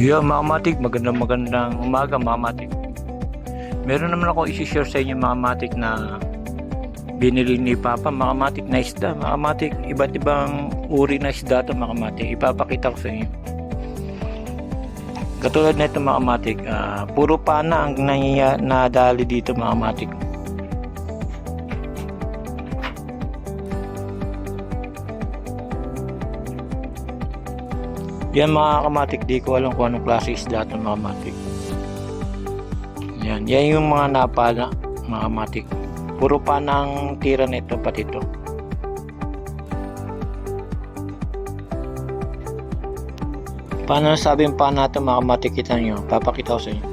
Yeah, mga matik, magandang magandang umaga mga matik. Meron naman ako isi-share sa inyo mga matik na binili ni Papa mga matik na isda. Mga matik, iba't ibang uri na isda to mga matik. Ipapakita ko sa inyo. Katulad na ito mga matik, ah, puro pana ang nangyaya, nadali dito mga matik. Yan mga kamatik, di ko alam kung anong klase isda ito mga kamatik. Yan, yan yung mga napala mga kamatik. Puro pa ng tira nito pati ito. Paano sabi yung pa natin mga kamatik kita nyo? Papakita ko sa inyo.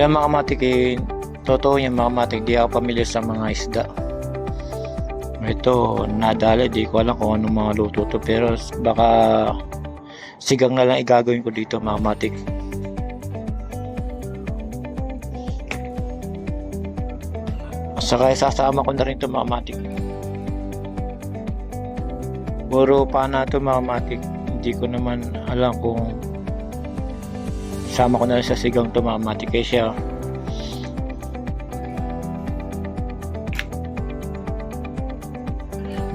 Yan mga kamatik eh, totoo yan mga kamatik, di ako pamilyar sa mga isda. Ito, nadala, di ko alam kung anong mga luto to pero baka sigang na lang igagawin ko dito mga matik. Saka sasama ko na rin ito mga matik. Puro pa na ito mga matik. Hindi ko naman alam kung sama ko na rin sa sigang ito mga matik. Kaya siya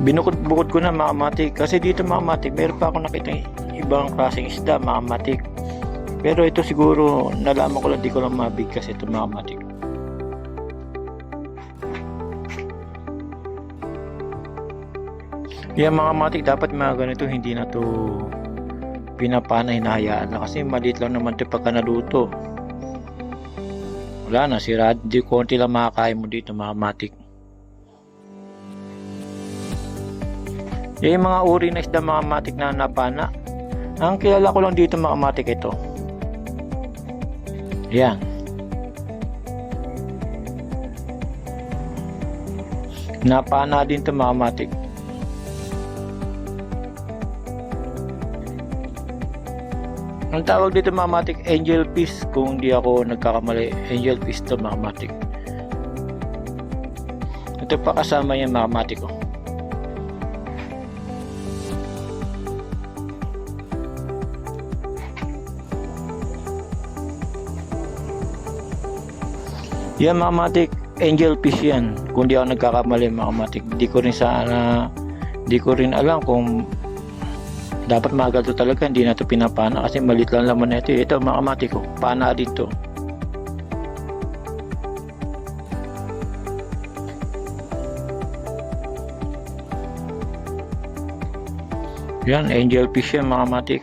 binukod-bukod ko na mga matik. Kasi dito mga matik meron pa ako nakita ibang klaseng isda mga matik. Pero ito siguro nalaman ko lang di ko lang mabigkas ito mga matik. Yan mga matik dapat mga ganito hindi na to pinapana hinahayaan na. Kasi maliit lang naman ito pagka naluto. Wala na sira. Di konti lang makakain mo dito mga matik Yung mga uri na isda mga matik na napana. Ang kilala ko lang dito mga matik ito. Yan. Napana din to mga matik. Ang tawag dito mga matik, angel fish kung di ako nagkakamali. Angel fish to mga matik. Ito pa kasama yung mga matik ko. Yan mga matik, angel fish yan. Kung di ako nagkakamali mga matik. Di ko rin sana, di ko rin alam kung dapat magal to talaga. Hindi na to pinapana kasi malit lang laman na ito. Ito mga matik ko, pana dito. Yan, angel fish yan mga matik.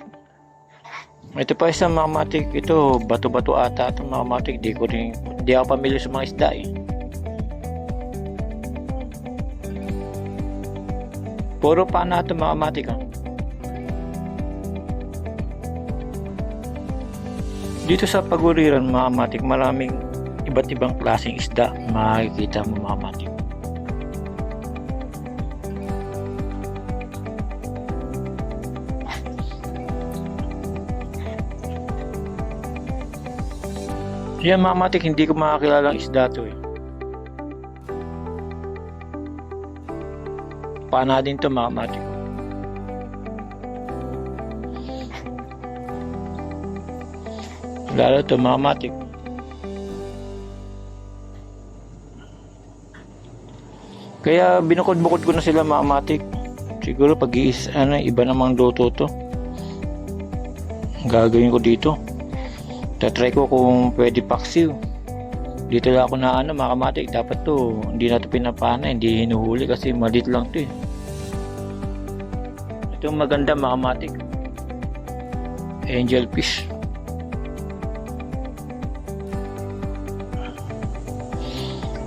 Ito pa isang mga matik. Ito, bato-bato ata itong mga matik. Di ko rin, di ako pamilya sa mga isda eh. Puro pa na ito mga matik ah. Dito sa paguriran mga matik, maraming iba't ibang klaseng isda makikita mo mga matik. Yan mga matik, hindi ko makakilala ang isda to eh. Paana din to mga matik. Lalo to mga matik. Kaya binukod-bukod ko na sila mga matik. Siguro pag iis, ano, iba namang luto to. Gagawin ko dito. Tatry ko kung pwede paksiw. Dito lang ako na ano mga kamatik. Dapat to, hindi na to pinapana, hindi hinuhuli kasi malit lang to eh. Ito maganda mga kamatik. Angel fish.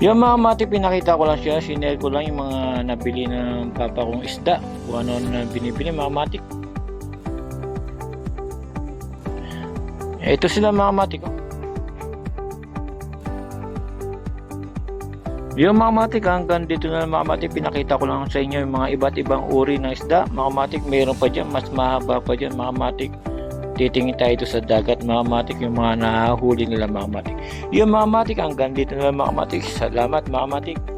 Yung mga pinakita ko lang siya, sinare ko lang yung mga nabili ng papa kong isda. Kung ano na binibili mga matik. Ito sila mga matik. oh. Yung mga matik hanggang dito na mga matik pinakita ko lang sa inyo yung mga iba't ibang uri ng isda. Mga matik mayroon pa dyan, mas mahaba pa dyan mga matik. Titingin tayo ito sa dagat mga matik yung mga nahahuli nila mga matik. Yung mga matik hanggang dito na mga matik. Salamat mga matik.